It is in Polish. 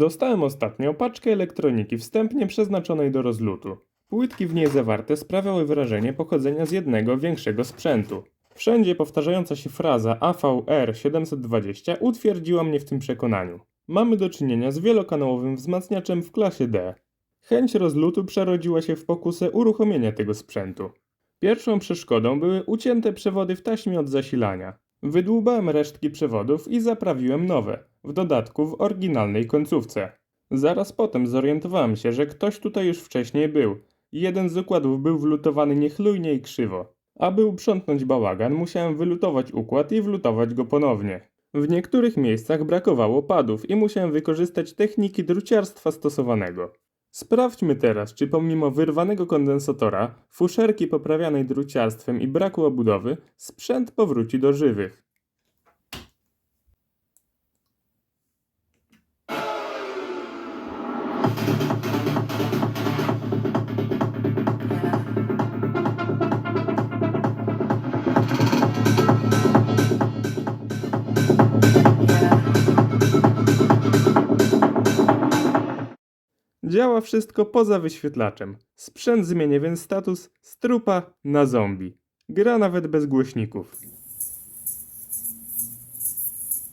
Dostałem ostatnio paczkę elektroniki wstępnie przeznaczonej do rozlutu. Płytki w niej zawarte sprawiały wrażenie pochodzenia z jednego większego sprzętu. Wszędzie powtarzająca się fraza AVR 720 utwierdziła mnie w tym przekonaniu. Mamy do czynienia z wielokanałowym wzmacniaczem w klasie D. Chęć rozlutu przerodziła się w pokusę uruchomienia tego sprzętu. Pierwszą przeszkodą były ucięte przewody w taśmie od zasilania. Wydłubałem resztki przewodów i zaprawiłem nowe, w dodatku w oryginalnej końcówce. Zaraz potem zorientowałem się, że ktoś tutaj już wcześniej był. Jeden z układów był wlutowany niechlujnie i krzywo. Aby uprzątnąć bałagan, musiałem wylutować układ i wlutować go ponownie. W niektórych miejscach brakowało padów i musiałem wykorzystać techniki druciarstwa stosowanego. Sprawdźmy teraz, czy pomimo wyrwanego kondensatora, fuszerki poprawianej druciarstwem i braku obudowy, sprzęt powróci do żywych. Działa wszystko poza wyświetlaczem. Sprzęt zmienia więc status z trupa na zombie. Gra nawet bez głośników.